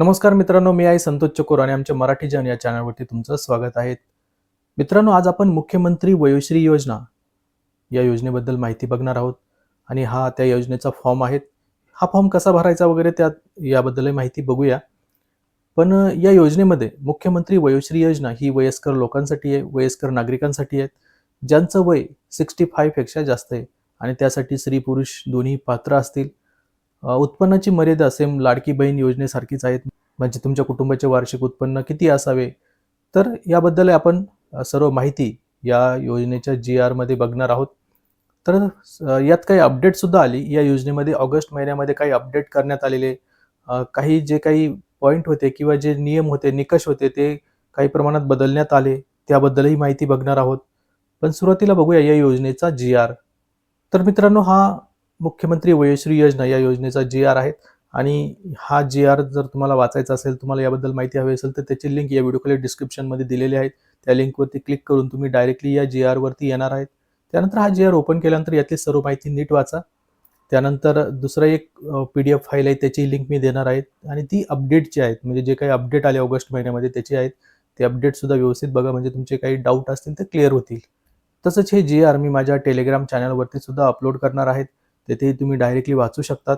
नमस्कार मित्रांनो मी आहे संतोष चकोर आणि आमच्या मराठी जन या चॅनलवरती तुमचं स्वागत आहे. मित्रांनो आज आपण मुख्यमंत्री वयोश्री योजना या योजनेबद्दल माहिती बघणार आहोत आणि हा त्या योजनेचा फॉर्म आहे. हा फॉर्म कसा भरायचा वगैरे त्यात याबद्दलही माहिती बघूया. पण या योजनेमध्ये मुख्यमंत्री वयोश्री योजना ही वयस्कर लोकांसाठी आहे वयस्कर नागरिकांसाठी आहेत ज्यांचं वय सिक्स्टी फायपेक्षा जास्त आहे आणि त्यासाठी स्त्री पुरुष दोन्ही पात्र असतील. उत्पन्नाची मर्यादा सेम लाडकी बहीण योजनेसारखीच आहेत. म्हणजे तुमच्या कुटुंबाचे वार्षिक उत्पन्न किती असावे? तर याबद्दल आपण सर्व माहिती या योजनेच्या जी आरमध्ये बघणार आहोत. तर यात काही अपडेटसुद्धा आली. या योजनेमध्ये ऑगस्ट महिन्यामध्ये काही अपडेट करण्यात आलेले काही जे काही पॉईंट होते किंवा जे नियम होते निकष होते ते काही प्रमाणात बदलण्यात आले. त्याबद्दलही माहिती बघणार आहोत. पण सुरुवातीला बघूया या योजनेचा जी आर तर मित्रांनो हा मुख्यमंत्री वयश्री योजना या योजनेचा जी आर आहे आणि हा जी आर जर तुम्हाला वाचायचा असेल तुम्हाला याबद्दल माहिती हवी असेल तर त्याची लिंक या व्हिडिओ डिस्क्रिप्शनमध्ये दिलेली आहे त्या लिंकवरती क्लिक करून तुम्ही डायरेक्टली या जी आरवरती येणार आहेत. त्यानंतर हा जी आर ओपन केल्यानंतर यातली सर्व माहिती नीट वाचा. त्यानंतर दुसरं एक पी डी एफ फाईल आहे त्याची लिंक मी देणार आहे. आणि ती अपडेटची आहेत म्हणजे जे काही अपडेट आले ऑगस्ट महिन्यामध्ये त्याची आहेत. ते अपडेटसुद्धा व्यवस्थित बघा म्हणजे तुमचे काही डाऊट असतील ते क्लिअर होतील. तसंच हे जी आर मी माझ्या टेलिग्राम चॅनलवरती सुद्धा अपलोड करणार आहेत. तेथेही तुम्ही डायरेक्टली वाचू शकतात.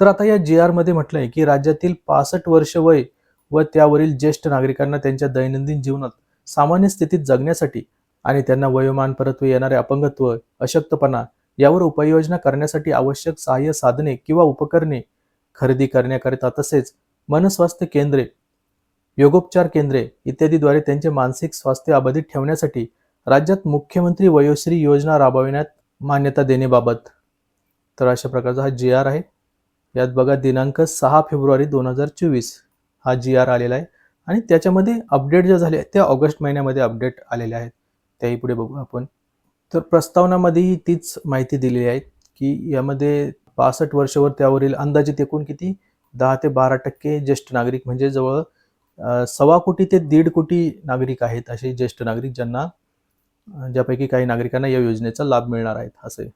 तर आता या जी आरमध्ये म्हटलं आहे की राज्यातील पासष्ट वर्ष वय व त्यावरील ज्येष्ठ नागरिकांना त्यांच्या दैनंदिन जीवनात सामान्य स्थितीत जगण्यासाठी आणि त्यांना वयोमान परत्व येणारे अपंगत्व अशक्तपणा यावर उपाययोजना करण्यासाठी आवश्यक सहाय्य साधने किंवा उपकरणे खरेदी करण्याकरिता तसेच मनस्वास्थ्य केंद्रे योगोपचार केंद्रे इत्यादीद्वारे त्यांचे मानसिक स्वास्थ्य अबाधित ठेवण्यासाठी राज्यात मुख्यमंत्री वयोश्री योजना राबविण्यात मान्यता देण्याबाबत तर अशा प्रकारचा हा जी आर आहे. यात बघा दिनांक सहा फेब्रुवारी दोन हजार चोवीस हा जी आर आलेला आहे. आणि त्याच्यामध्ये अपडेट ज्या झाले त्या ऑगस्ट महिन्यामध्ये अपडेट आलेल्या आहेत. त्याही पुढे बघू आपण. तर प्रस्तावनामध्येही तीच माहिती दिलेली आहे की यामध्ये पासष्ट वर्षावर त्यावरील अंदाजित एकूण किती? दहा ते बारा टक्के ज्येष्ठ नागरिक म्हणजे जवळ सव्वा कोटी ते दीड कोटी नागरिक आहेत असे ज्येष्ठ नागरिक ज्यांना ज्यापैकी काही नागरिकांना या योजनेचा लाभ मिळणार आहेत असे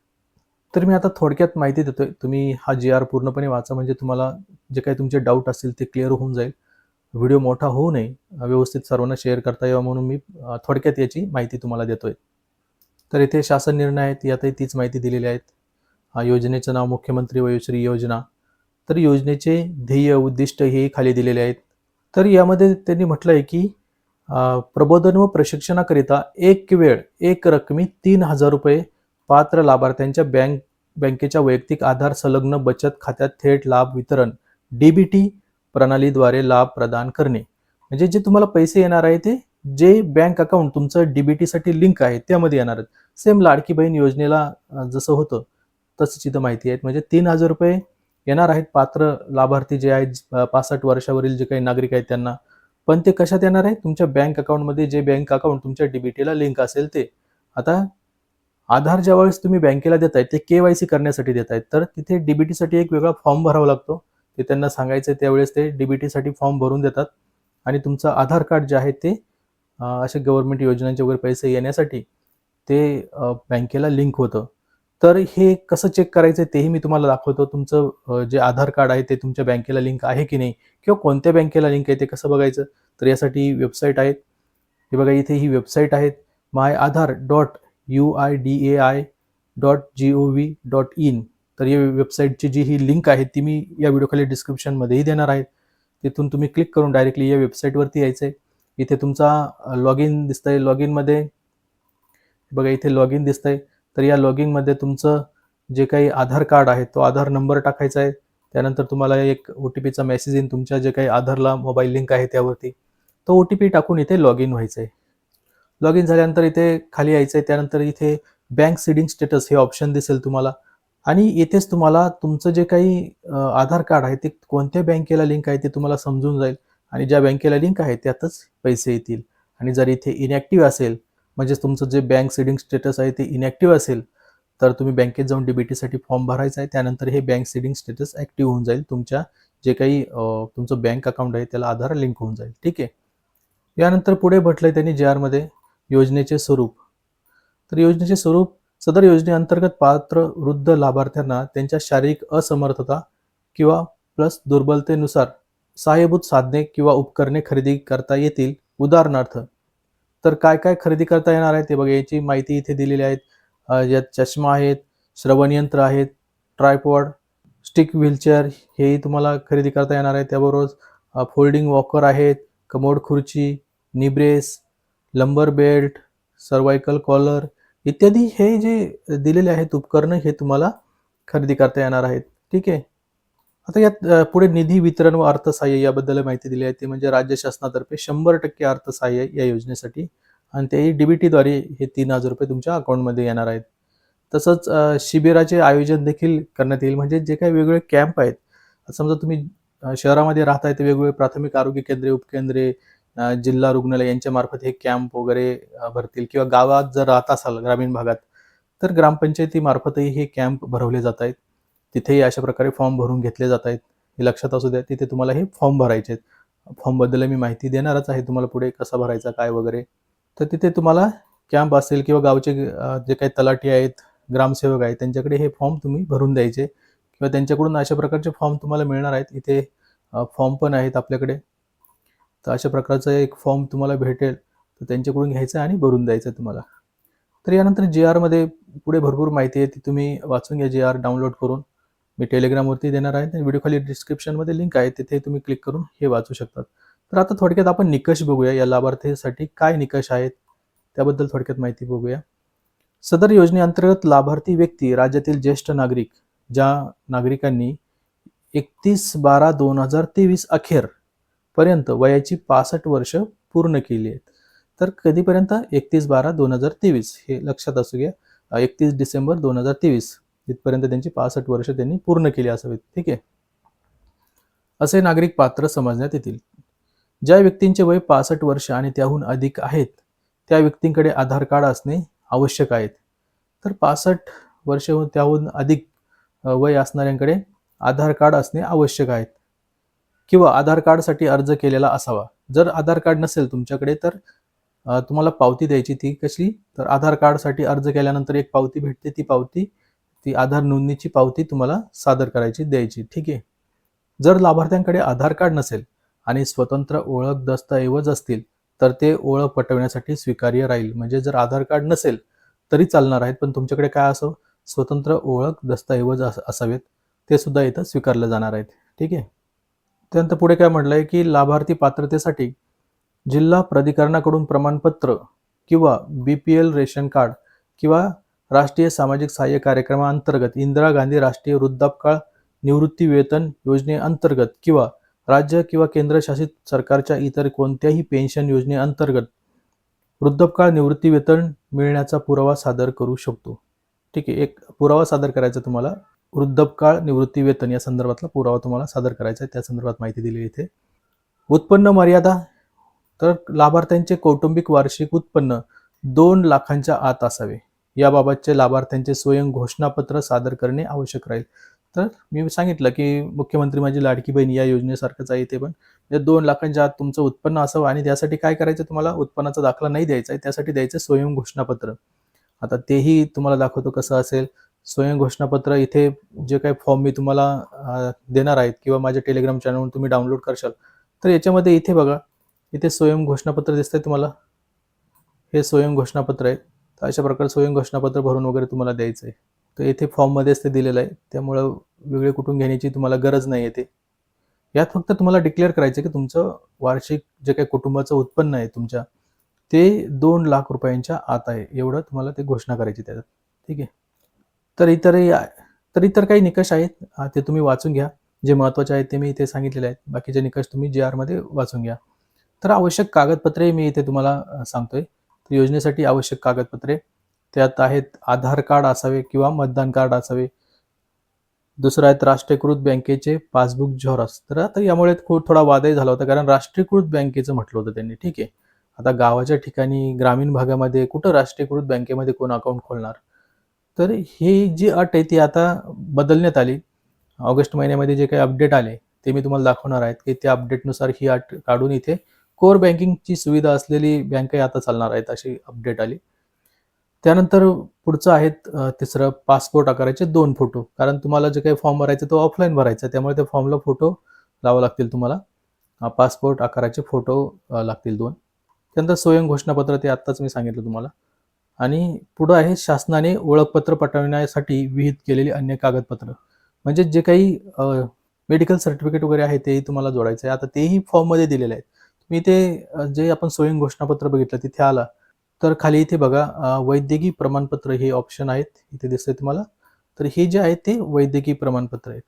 तर मी आता थोडक्यात माहिती देतोय. तुम्ही हा जी आर पूर्णपणे वाचा म्हणजे तुम्हाला जे काही तुमचे डाऊट असतील ते क्लिअर होऊन जाईल. व्हिडिओ मोठा होऊ नये व्यवस्थित सर्वांना शेअर करता यावा म्हणून मी थोडक्यात याची माहिती तुम्हाला देतोय. तर इथे शासन निर्णय आहेत यातही तीच माहिती दिलेली आहेत हा योजनेचं नाव मुख्यमंत्री वयोश्री योजना. तर योजनेचे ध्येय उद्दिष्ट हे खाली दिलेले आहेत. तर यामध्ये त्यांनी म्हटलं आहे की प्रबोधन व प्रशिक्षणाकरिता एक वेळ एक रकमी तीन हजार रुपये पात्र लाभार्थ्यांच्या बँक बँकेच्या वैयक्तिक आधार संलग्न बचत खात्यात थेट लाभ वितरण डीबीटी प्रणालीद्वारे लाभ प्रदान करणे. म्हणजे जे तुम्हाला पैसे येणार आहे ते जे बँक अकाउंट तुमचं डीबीटीसाठी लिंक आहे त्यामध्ये येणार आहेत. सेम लाडकी बहीण योजनेला जसं होतं तसंच इथं माहिती आहे म्हणजे तीन हजार रुपये येणार आहेत पात्र लाभार्थी जे आहेत पासष्ट वर्षावरील जे काही नागरिक आहेत त्यांना. पण ते कशात येणार आहे? तुमच्या बँक अकाउंटमध्ये जे बँक अकाउंट तुमच्या डीबीटीला लिंक असेल ते. आता आधार ज्या वेळेस तुम्ही बँकेला देताय ते के वाय सी करण्यासाठी देत आहेत तर तिथे डीबीटीसाठी एक वेगळा फॉर्म भरावा लागतो. ते त्यांना सांगायचं त्यावेळेस ते डीबीटीसाठी फॉर्म भरून देतात. आणि तुमचं आधार कार्ड जे आहे ते असे गव्हर्नमेंट योजनांचे वगैरे पैसे येण्यासाठी ते बँकेला लिंक होतं. तर हे कसं चेक करायचं तेही मी तुम्हाला दाखवतो. तुमचं जे आधार कार्ड आहे ते तुमच्या बँकेला लिंक आहे की नाही किंवा कोणत्या बँकेला लिंक आहे ते कसं बघायचं? तर यासाठी वेबसाईट आहेत. हे बघा इथे ही वेबसाईट आहेत my Aadhaar dot U I D A I dot G O V dot in तर या वेबसाईटची जी ही लिंक आहे ती मी या व्हिडिओखाली डिस्क्रिप्शनमध्येही देणार आहे. तिथून तुम्ही क्लिक करून डायरेक्टली या वेबसाईटवरती यायचं आहे इथे तुमचा लॉग इन दिसतंय. लॉग इनमध्ये बघा इथे लॉग इन दिसतंय. तर या लॉग इनमध्ये तुमचं जे काही आधार कार्ड आहे तो आधार नंबर टाकायचा आहे. त्यानंतर तुम्हाला एक ओ टी पीचा मेसेज येईन तुमच्या जे काही आधारला मोबाईल लिंक आहे त्यावरती. तो ओ टी पी टाकून इथे लॉग इन व्हायचं आहे लॉग इन झाल्यानंतर इथे खाली यायचं आहे त्यानंतर इथे बँक सीडिंग स्टेटस हे ऑप्शन दिसेल तुम्हाला. आणि इथेच तुम्हाला तुमचं जे काही आधार कार्ड आहे ते कोणत्या बँकेला लिंक आहे ते तुम्हाला समजून जाईल. आणि ज्या बँकेला लिंक आहे त्यातच पैसे येतील. आणि जर इथे इनॅक्टिव्ह असेल म्हणजे तुमचं जे बँक सीडिंग स्टेटस आहे ते इनॅक्टिव्ह असेल तर तुम्ही बँकेत जाऊन डीबीटीसाठी फॉर्म भरायचा आहे. त्यानंतर हे बँक सीडिंग स्टेटस ॲक्टिव्ह होऊन जाईल. तुमच्या जे काही तुमचं बँक अकाउंट आहे त्याला आधार लिंक होऊन जाईल. ठीक आहे? यानंतर पुढे म्हटलंय त्यांनी जे आरमध्ये योजनेचे स्वरूप. तर योजनेचे स्वरूप सदर योजनेअंतर्गत पात्र वृद्ध लाभार्थ्यांना त्यांच्या शारीरिक असमर्थता किंवा प्लस दुर्बलतेनुसार सहाय्यभूत साधने किंवा उपकरणे खरेदी करता येतील. उदाहरणार्थ तर काय काय खरेदी करता येणार आहे ते बघा याची माहिती इथे दिलेली आहेत. यात चष्मा आहेत श्रवणयंत्र आहेत ट्रायपॉड स्टिक व्हीलचेअर हेही तुम्हाला खरेदी करता येणार आहे. त्याबरोबर फोल्डिंग वॉकर आहेत कमोड खुर्ची knee brace lumbar belt cervical collar इत्यादी हे जे दिलेले आहेत उपकरणं हे तुम्हाला खरेदी करता येणार आहेत. ठीक आहे? आता यात पुढे निधी वितरण व अर्थसहाय्य याबद्दल माहिती दिली आहे. ते म्हणजे राज्य शासनातर्फे शंभर टक्के अर्थसहाय्य या योजनेसाठी. आणि ते डीबीटीद्वारे हे तीन हजार रुपये तुमच्या अकाउंटमध्ये येणार आहेत. तसंच शिबिराचे आयोजन देखील करण्यात येईल. म्हणजे जे काही वेगवेगळे कॅम्प आहेत समजा तुम्ही शहरामध्ये शहरामध्ये राहताय तर वेगवेगळे प्राथमिक आरोग्य केंद्रे उपकेंद्रे जिल्हा रुग्णालय यांच्या मार्फत हे कॅम्प वगैरे भरतील. किंवा गावात जर राहत असाल ग्रामीण भागात तर ग्रामपंचायतीमार्फतही हे कॅम्प भरवले जात आहेत. तिथेही अशा प्रकारे फॉर्म भरून घेतले जात आहेत. हे लक्षात असू द्या तिथे तुम्हाला हे फॉर्म भरायचे आहेत. फॉर्मबद्दल मी माहिती देणारच आहे. तुम्हाला पुढे कसा भरायचा काय वगैरे. तर तिथे तुम्हाला कॅम्प असेल किंवा गावचे जे काही तलाठी आहेत ग्रामसेवक आहेत त्यांच्याकडे हे फॉर्म तुम्ही भरून द्यायचे. किंवा त्यांच्याकडून अशा प्रकारचे फॉर्म तुम्हाला मिळणार आहेत. इथे फॉर्म पण आहेत आपल्याकडे. तर अशा प्रकारचा एक फॉर्म तुम्हाला भेटेल तर त्यांच्याकडून घ्यायचं आणि भरून द्यायचं तुम्हाला. तर यानंतर जे आरमध्ये पुढे भरपूर माहिती आहे ती तुम्ही वाचून घ्या जे आर डाउनलोड करून. मी टेलिग्रामवरती देणार आहे व्हिडिओ खाली डिस्क्रिप्शनमध्ये लिंक आहे तिथे तुम्ही क्लिक करून हे वाचू शकतात. तर आता थोडक्यात आपण निकष बघूया या लाभार्थीसाठी काय निकष आहेत त्याबद्दल थोडक्यात माहिती बघूया. सदर योजनेअंतर्गत लाभार्थी व्यक्ती राज्यातील ज्येष्ठ नागरिक ज्या नागरिकांनी एकतीस बारा दोन हजार तेवीस अखेर पर्यंत वयाची पासष्ट वर्ष पूर्ण केली आहेत. तर कधीपर्यंत? एकतीस बारा दोन हजार तेवीस. हे लक्षात असू घ्या एकतीस डिसेंबर दोन हजार तेवीस. इथपर्यंत त्यांची पासष्ट वर्ष त्यांनी पूर्ण केली असावीत. ठीक आहे? असे नागरिक पात्र समजण्यात येतील. ज्या व्यक्तींचे वय पासष्ट वर्ष आणि त्याहून अधिक आहेत त्या व्यक्तींकडे आधार कार्ड असणे आवश्यक आहेत तर पासष्ट वर्ष त्याहून अधिक वय असणाऱ्यांकडे आधार कार्ड असणे आवश्यक आहेत किंवा आधार कार्डसाठी अर्ज केलेला असावा. जर आधार कार्ड नसेल तुमच्याकडे तर तुम्हाला पावती द्यायची ती कशी तर आधार कार्डसाठी अर्ज केल्यानंतर एक पावती भेटते ती पावती ती आधार नोंदणीची पावती तुम्हाला सादर करायची द्यायची. ठीक आहे? जर लाभार्थ्यांकडे आधार कार्ड नसेल आणि स्वतंत्र ओळख दस्तऐवज असतील तर ते ओळख पटवण्यासाठी स्वीकार्य राहील. म्हणजे जर आधार कार्ड नसेल तरी चालणार आहेत पण तुमच्याकडे काय असो स्वतंत्र ओळख दस्तऐवज असावेत. ते सुद्धा इथं स्वीकारलं जाणार आहेत. ठीक आहे? त्यानंतर पुढे काय म्हटलं आहे की लाभार्थी पात्रतेसाठी जिल्हा प्राधिकरणाकडून प्रमाणपत्र किंवा B P L ration card किंवा राष्ट्रीय सामाजिक सहाय्य कार्यक्रमाअंतर्गत इंदिरा गांधी राष्ट्रीय वृद्धापकाळ निवृत्ती वेतन योजनेअंतर्गत किंवा राज्य किंवा केंद्रशासित सरकारच्या इतर कोणत्याही पेन्शन योजनेअंतर्गत वृद्धापकाळ निवृत्ती वेतन मिळण्याचा पुरावा सादर करू शकतो. ठीक आहे एक पुरावा सादर करायचा तुम्हाला. वृद्धपकाळ निवृत्ती वेतन या संदर्भातला पुरावा तुम्हाला सादर करायचा आहे. त्या संदर्भात माहिती दिली इथे. उत्पन्न मर्यादा. तर लाभार्थ्यांचे कौटुंबिक वार्षिक उत्पन्न दोन लाखांच्या आत असावे. याबाबतचे लाभार्थ्यांचे स्वयं घोषणापत्र सादर करणे आवश्यक राहील. तर मी सांगितलं की मुख्यमंत्री माझी लाडकी बहीण या योजनेसारखंच आहे ते पण. म्हणजे दोन लाखांच्या आत तुमचं उत्पन्न असावं आणि त्यासाठी काय करायचं तुम्हाला? उत्पन्नाचा दाखला नाही द्यायचा आहे. त्यासाठी द्यायचं स्वयं घोषणापत्र. आता तेही तुम्हाला दाखवतो कसं असेल. स्वयं घोषणापत्र इथे जे काही फॉर्म मी तुम्हाला देणार आहेत किंवा माझ्या टेलिग्राम चॅनलवरून तुम्ही डाउनलोड करशाल तर याच्यामध्ये इथे बघा इथे स्वयं घोषणापत्र दिसतंय तुम्हाला. हे स्वयं घोषणापत्र आहे. तर अशा प्रकारे स्वयं घोषणापत्र भरून वगैरे तुम्हाला द्यायचं आहे तर इथे फॉर्ममध्येच ते दिलेलं आहे. त्यामुळं वेगळे कुठून घेण्याची तुम्हाला गरज नाही येते यात फक्त तुम्हाला डिक्लेअर करायचं आहे की तुमचं वार्षिक जे काही कुटुंबाचं उत्पन्न आहे तुमच्या ते दोन लाख रुपयांच्या आत आहे. एवढं तुम्हाला ते घोषणा करायची त्याच्यात. ठीक आहे? तर इतरही तर इतर काही निकष आहेत. ते तुम्ही वाचून घ्या. जे महत्त्वाचे आहेत ते मी इथे सांगितलेले आहेत. बाकीचे निकष तुम्ही जे आरमध्ये वाचून घ्या. तर आवश्यक कागदपत्रे मी इथे तुम्हाला सांगतोय. तर योजनेसाठी आवश्यक कागदपत्रे. त्यात आहेत आधार कार्ड असावे किंवा मतदान कार्ड असावे. दुसरं आहेत राष्ट्रीयकृत बँकेचे पासबुक झेरॉक्स. तर आता यामुळे थोडा वादही झाला होता. कारण राष्ट्रीयकृत बँकेचं म्हटलं होतं त्यांनी. ठीक आहे. आता गावाच्या ठिकाणी ग्रामीण भागामध्ये कुठं राष्ट्रीयकृत बँकेमध्ये कोण अकाउंट खोलणार? तर ही जी अट आहे ती आता बदलण्यात आली. ऑगस्ट महिन्यामध्ये जे काही अपडेट आले ते मी तुम्हाला दाखवणार आहेत की त्या अपडेटनुसार ही अट काढून इथे कोर बँकिंगची सुविधा असलेली बँकही आता चालणार आहेत अशी अपडेट आली. त्यानंतर पुढचं आहेत तिसरं पासपोर्ट आकाराचे दोन फोटो कारण तुम्हाला जे काही फॉर्म भरायचा तो ऑफलाईन भरायचा आहे, त्यामुळे त्या फॉर्मला फोटो लावा लागतील तुम्हाला. पासपोर्ट आकाराचे फोटो लागतील दोन. त्यानंतर स्वयं घोषणापत्र ते आत्ताच मी सांगितलं तुम्हाला. आणि पुढं आहे शासनाने ओळखपत्र पटवण्यासाठी विहित केलेली अन्य कागदपत्र. म्हणजे जे काही मेडिकल सर्टिफिकेट वगैरे आहे तेही तुम्हाला जोडायचं आहे. आता तेही फॉर्ममध्ये दिलेले आहेत. तुम्ही ते जे आपण स्वयं घोषणापत्र बघितलं तिथे आला. तर खाली इथे बघा वैद्यकीय प्रमाणपत्र हे ऑप्शन आहेत. इथे दिसतंय तुम्हाला. तर हे जे आहे ते वैद्यकीय प्रमाणपत्र आहेत.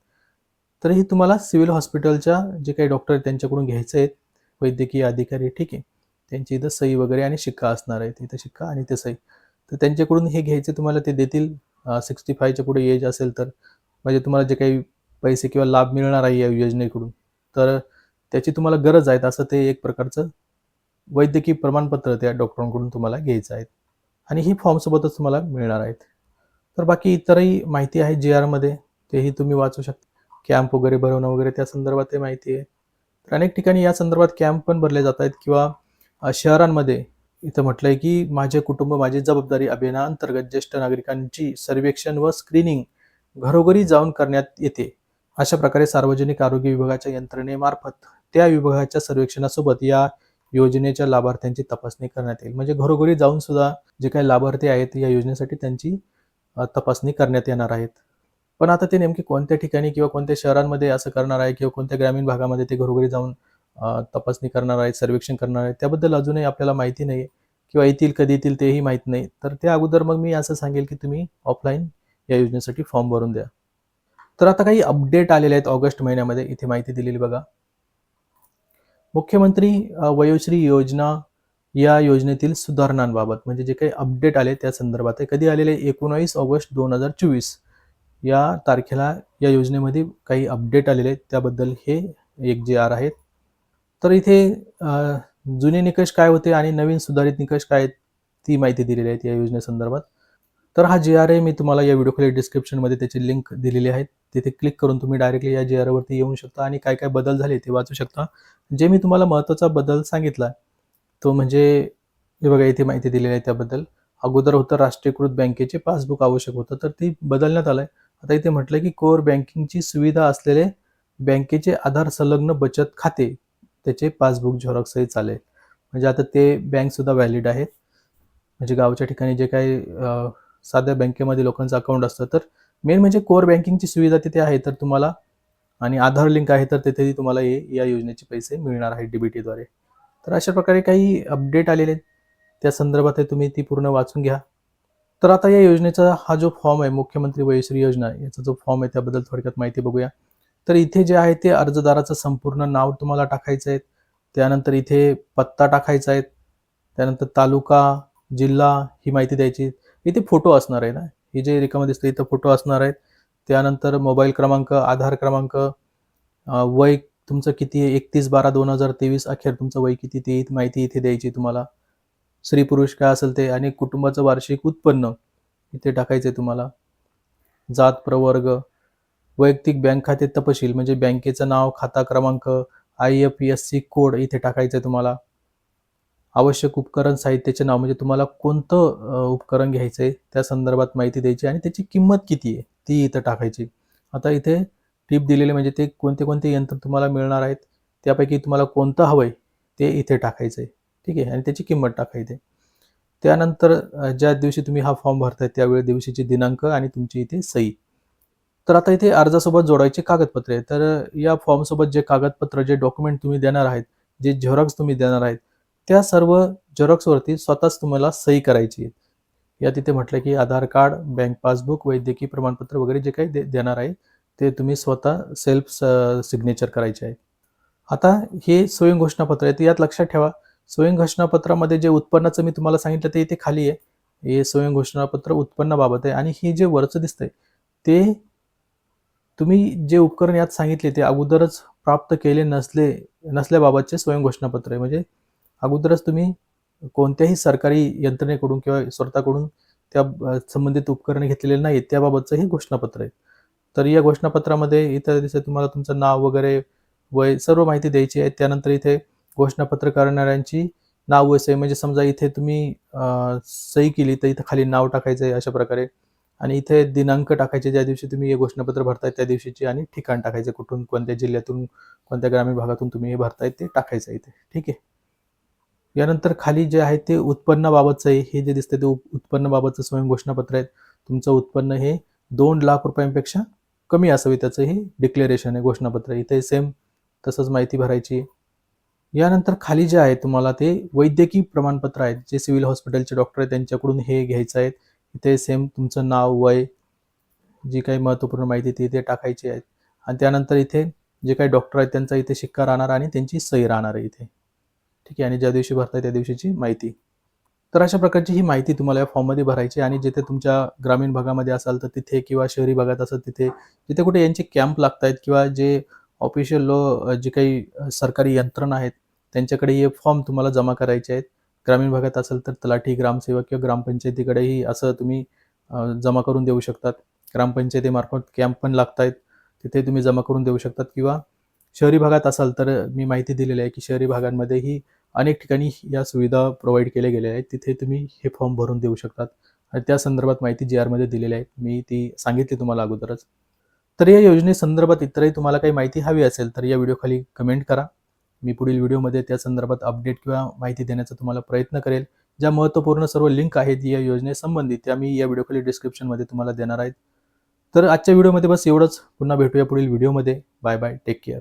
तर हे तुम्हाला सिव्हिल हॉस्पिटलच्या जे काही डॉक्टर आहेत त्यांच्याकडून घ्यायचं आहेत. वैद्यकीय अधिकारी ठीक आहे. त्यांची इथं सही वगैरे आणि शिक्का असणार आहे इथं शिक्का आणि ते सही. तर त्यांच्याकडून हे घ्यायचे तुम्हाला ते देतील सिक्स्टी फायच्या पुढे एज असेल तर. म्हणजे तुम्हाला जे काही पैसे किंवा लाभ मिळणार आहे या योजनेकडून. तर त्याची तुम्हाला गरज आहे असं ते एक प्रकारचं वैद्यकीय प्रमाणपत्र त्या डॉक्टरांकडून तुम्हाला घ्यायचं आहे. आणि ही फॉर्मसोबतच तुम्हाला मिळणार आहेत. तर बाकी इतरही माहिती आहे जी आरमध्ये तेही तुम्ही वाचू शकता कॅम्प वगैरे भरवणं वगैरे त्या संदर्भात ते माहिती आहे. तर अनेक ठिकाणी या संदर्भात कॅम्प पण भरले जात आहेत किंवा शहरांमध्ये इथं म्हटलंय की माझे कुटुंब माझी जबाबदारी अभियानाअंतर्गत ज्येष्ठ नागरिकांची सर्वेक्षण व स्क्रीनिंग घरोघरी जाऊन करण्यात येते. अशा प्रकारे सार्वजनिक आरोग्य विभागाच्या यंत्रणेमार्फत त्या विभागाच्या सर्वेक्षणासोबत या योजनेच्या लाभार्थ्यांची तपासणी करण्यात येईल. म्हणजे घरोघरी जाऊन सुद्धा जे काही लाभार्थी आहेत या योजनेसाठी त्यांची तपासणी करण्यात येणार आहेत. पण आता ते नेमके कोणत्या ठिकाणी किंवा कोणत्या शहरांमध्ये असं करणार आहे किंवा कोणत्या ग्रामीण भागामध्ये ते घरोघरी जाऊन तपासणी करणार आहेत सर्वेक्षण करणार आहेत. त्याबद्दल अजूनही आपल्याला माहिती नाही किंवा येतील कधी येतील तेही माहीत नाही. तर त्या अगोदर मग मी असं सांगेल की तुम्ही ऑफलाईन या योजनेसाठी फॉर्म भरून द्या. तर आता काही अपडेट आलेले आहेत ऑगस्ट महिन्यामध्ये. इथे माहिती दिलेली बघा. मुख्यमंत्री वयोश्री योजना या योजनेतील सुधारणांबाबत म्हणजे जे काही अपडेट आले त्या संदर्भात आहे. कधी आलेले? एकोणावीस ऑगस्ट दोन हजार चोवीस. या तारखेला या योजनेमध्ये काही अपडेट आलेले आहेत. त्याबद्दल हे एक जे आर आहेत तर इथे जुने निकष काय होते आणि नवीन सुधारित निकष काय आहेत ती माहिती दिलेली आहे या योजनेसंदर्भात तर हा जे आर आय मी तुम्हाला या व्हिडिओखाली डिस्क्रिप्शनमध्ये त्याची लिंक दिलेली आहे. तिथे क्लिक करून तुम्ही डायरेक्टली या जे आरवरती येऊ शकता आणि काय काय बदल झाले ते वाचू शकता. जे मी तुम्हाला महत्त्वाचा बदल सांगितला तो म्हणजे हे बघा इथे माहिती दिलेली आहे त्याबद्दल. अगोदर होतं राष्ट्रीयकृत बँकेचे पासबुक आवश्यक होतं तर ती बदलण्यात आलंय. आता इथे म्हटलं की कोर बँकिंगची सुविधा असलेले बँकेचे आधार संलग्न बचत खाते त्याचे पासबुक झेरॉक्सही चालेल. म्हणजे आता ते बँकसुद्धा व्हॅलिड आहेत. म्हणजे गावच्या ठिकाणी जे काही साध्या बँकेमध्ये लोकांचं अकाउंट असतं तर मेन म्हणजे कोर बँकिंगची सुविधा तिथे आहे तर तुम्हाला आणि आधार लिंक आहे तर तिथेही तुम्हाला हे या योजनेचे पैसे मिळणार आहेत डीबीटीद्वारे तर अशा प्रकारे काही अपडेट आलेले आहेत. त्या संदर्भात तुम्ही ती पूर्ण वाचून घ्या. तर आता या योजनेचा हा जो फॉर्म आहे मुख्यमंत्री वयश्री योजना याचा जो फॉर्म आहे त्याबद्दल थोडक्यात माहिती बघूया. तर इथे जे आहे ते अर्जदाराचं संपूर्ण नाव तुम्हाला टाकायचं आहे. त्यानंतर इथे पत्ता टाकायचा आहे. त्यानंतर तालुका जिल्हा ही माहिती द्यायची इथे फोटो असणार आहे ना? हे जे रिकामं दिसतं इथं फोटो असणार आहेत. त्यानंतर मोबाईल क्रमांक आधार क्रमांक वय तुमचं किती आहे? एकतीस बारा दोन हजार तेवीस अखेर तुमचं वय किती ते माहिती इथे द्यायची तुम्हाला. स्त्री पुरुष काय असेल ते आणि कुटुंबाचं वार्षिक उत्पन्न इथे टाकायचं आहे तुम्हाला. जात प्रवर्ग वैयक्तिक बँक खाते तपशील म्हणजे बँकेचं नाव खाता क्रमांक I F S C code इथे टाकायचं आहे तुम्हाला. आवश्यक उपकरण साहित्याचे नाव म्हणजे तुम्हाला कोणतं उपकरण घ्यायचं आहे त्या संदर्भात माहिती द्यायची आणि त्याची किंमत किती आहे ती इथं टाकायची. आता इथे टिप दिलेले म्हणजे ते कोणते कोणते यंत्र तुम्हाला मिळणार आहेत त्यापैकी तुम्हाला कोणतं हवं आहे ते इथे टाकायचं आहे ठीक आहे? आणि त्याची किंमत टाकायची. त्यानंतर ज्या दिवशी तुम्ही हा फॉर्म भरताय त्यावेळी दिवशीची दिनांक आणि तुमची इथे सही. तर आता इथे अर्जासोबत जोडायचे कागदपत्रे. तर या फॉर्मसोबत जे कागदपत्र जे डॉक्युमेंट तुम्ही देणार आहेत जे झेरॉक्स तुम्ही देणार आहेत त्या सर्व झेरॉक्सवरती स्वतःच तुम्हाला सही करायची आहे या तिथे म्हटलं की आधार कार्ड बँक पासबुक वैद्यकीय प्रमाणपत्र वगैरे जे काही दे देणार आहे ते तुम्ही स्वतः सेल्फ सिग्नेचर करायचे आहे. आता हे स्वयं घोषणापत्र आहे तर यात लक्षात ठेवा. स्वयं घोषणापत्रामध्ये जे उत्पन्नाचं मी तुम्हाला सांगितलं ते इथे खाली आहे. हे स्वयं घोषणापत्र उत्पन्नाबाबत आहे आणि हे जे वरचं दिसतंय ते तुम्ही जे उपकरण यात सांगितले ते अगोदरच प्राप्त केले नसले नसल्याबाबतचे स्वयंघोषणापत्र आहे. म्हणजे अगोदरच तुम्ही कोणत्याही सरकारी यंत्रणेकडून किंवा स्वतःकडून त्या संबंधित उपकरणे घेतलेले नाही त्याबाबतचं हे घोषणापत्र आहे. तर या घोषणापत्रामध्ये इतर दिसतं तुम्हाला तुमचं नाव वगैरे वय सर्व माहिती द्यायची आहे. त्यानंतर इथे घोषणापत्र करणाऱ्यांची नाव वय सही म्हणजे समजा इथे तुम्ही सही केली तर इथं खाली नाव टाकायचं आहे अशा प्रकारे. आणि इथे दिनांक टाकायचे ज्या दिवशी तुम्ही हे घोषणापत्र भरताय त्या दिवशीची आणि ठिकाण टाकायचे कुठून कोणत्या जिल्ह्यातून कोणत्या ग्रामीण भागातून तुम्ही हे भरताय ते टाकायचं इथे. ठीक आहे? यानंतर खाली जे आहे ते उत्पन्नाबाबतचं आहे. हे जे दिसतं ते उप- उत्पन्नाबाबतचं स्वयं घोषणापत्र आहे तुमचं उत्पन्न हे दोन लाख रुपयांपेक्षा कमी असावी त्याचं हे डिक्लेरेशन आहे घोषणापत्र इथे सेम तसंच माहिती भरायची आहे. यानंतर खाली जे आहे तुम्हाला ते वैद्यकीय प्रमाणपत्र आहेत. जे सिव्हिल हॉस्पिटलचे डॉक्टर आहेत त्यांच्याकडून हे घ्यायचं आहे इथे सेम तुमचं नाव वय जी काही महत्त्वपूर्ण माहिती ती इथे टाकायची आहे. आणि त्यानंतर इथे जे काही डॉक्टर आहेत त्यांचा इथे शिक्का राहणार आणि त्यांची सही राहणार आहे इथे. ठीक आहे? आणि ज्या दिवशी भरताय त्या दिवशीची माहिती. तर अशा प्रकारची ही माहिती तुम्हाला या फॉर्ममध्ये भरायची आणि जिथे तुमच्या ग्रामीण भागामध्ये असाल तर तिथे किंवा शहरी भागात असाल तिथे जिथे कुठे यांचे कॅम्प लागत आहेत किंवा जे ऑफिशियल लो जे काही सरकारी यंत्रणा आहेत त्यांच्याकडे हे फॉर्म तुम्हाला जमा करायचे आहेत. ग्रामीण भागात असेल तर तलाठी ग्रामसेवक किंवा ग्रामपंचायतीकडेही असं तुम्ही जमा करून देऊ शकतात. ग्रामपंचायतीमार्फत कॅम्प पण लागत आहेत तिथे तुम्ही जमा करून देऊ शकतात. किंवा शहरी भागात असाल तर मी माहिती दिलेली आहे की शहरी भागांमध्येही अनेक ठिकाणी या सुविधा प्रोव्हाइड केल्या गेल्या आहेत. तिथे तुम्ही हे फॉर्म भरून देऊ शकतात. आणि त्या संदर्भात माहिती जी आरमध्ये दिलेली आहे. मी ती सांगितली तुम्हाला अगोदरच. तर या योजनेसंदर्भात इतरही तुम्हाला काही माहिती हवी असेल तर या व्हिडिओखाली कमेंट करा. मी पुढील व्हिडिओमध्ये त्या संदर्भात अपडेट किंवा माहिती देण्याचा तुम्हाला प्रयत्न करेल. ज्या महत्त्वपूर्ण सर्व लिंक आहेत या योजनेसंबंधित त्या मी या व्हिडिओखाली डिस्क्रिप्शनमध्ये तुम्हाला देणार आहेत. तर आजच्या व्हिडिओमध्ये बस एवढंच. पुन्हा भेटूया पुढील व्हिडिओमध्ये. Bye bye take care